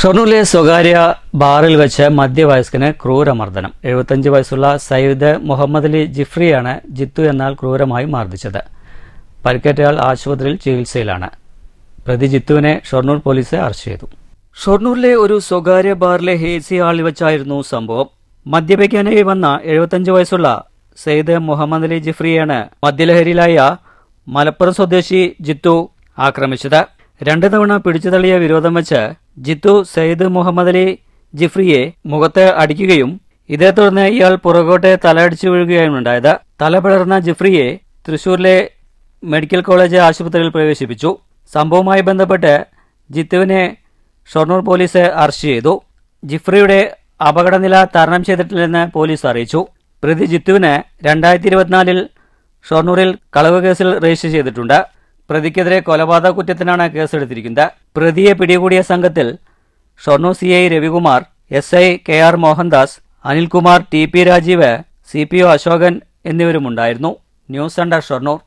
ഷൊർണൂരിലെ സ്വകാര്യ ബാറിൽ വെച്ച് മധ്യവയസ്കന് ക്രൂരമർദ്ദനം. എഴുപത്തഞ്ച് വയസ്സുള്ള സയ്യിദ് മുഹമ്മദ് അലി ജിഫ്രിയാണ് ജിത്തു എന്നാൽ ക്രൂരമായി മർദ്ദിച്ചത്. പരിക്കേറ്റയാൾ ആശുപത്രിയിൽ ചികിത്സയിലാണ്. പ്രതി ജിത്തുവിനെ ഷൊർണൂർ പോലീസ് അറസ്റ്റ് ചെയ്തു. ഷൊർണൂരിലെ ഒരു സ്വകാര്യ ബാറിലെ ഹേസി ഹാളിൽ വെച്ചായിരുന്നു സംഭവം. മദ്യപിക്കാനായി വന്ന എഴുപത്തഞ്ച് വയസ്സുള്ള സയ്യിദ് മുഹമ്മദ് അലി ജിഫ്രിയാണ് മദ്യലഹരിയിലായ മലപ്പുറം സ്വദേശി ജിത്തു ആക്രമിച്ചത്. രണ്ട് തവണ പിടിച്ചു തള്ളിയ വിരോധം വെച്ച് ജിത്തു സയ്യിദ് മുഹമ്മദ് അലി ജിഫ്രിയെ മുഖത്ത് അടിക്കുകയും ഇതേ തുടർന്ന് ഇയാൾ പുറകോട്ടെ തലയടിച്ചു വീഴുകയാണ് ഉണ്ടായത്. തല പിളർന്ന ജിഫ്രിയെ തൃശൂരിലെ മെഡിക്കൽ കോളേജ് ആശുപത്രിയിൽ പ്രവേശിപ്പിച്ചു. സംഭവവുമായി ബന്ധപ്പെട്ട് ജിത്തുവിനെ ഷൊർണൂർ പോലീസ് അറസ്റ്റ് ചെയ്തു. ജിഫ്രിയുടെ അപകടനില തരണം ചെയ്തിട്ടില്ലെന്ന് പോലീസ് അറിയിച്ചു. പ്രതി ജിത്തുവിന് രണ്ടായിരത്തി ഇരുപത്തിനാലിൽ ഷൊർണൂരിൽ കളവ് കേസിൽ രജിസ്റ്റർ ചെയ്തിട്ടുണ്ട്. പ്രതിക്കെതിരെ കൊലപാതക കുറ്റത്തിനാണ് കേസെടുത്തിരിക്കുന്നത്. പ്രതിയെ പിടികൂടിയ സംഘത്തിൽ Shoranur C I Ravikumar S I K R Mohandas Anilkumar T P Rajeev C P O Ashokan എന്നിവരുമുണ്ടായിരുന്നു. News centre Shoranur.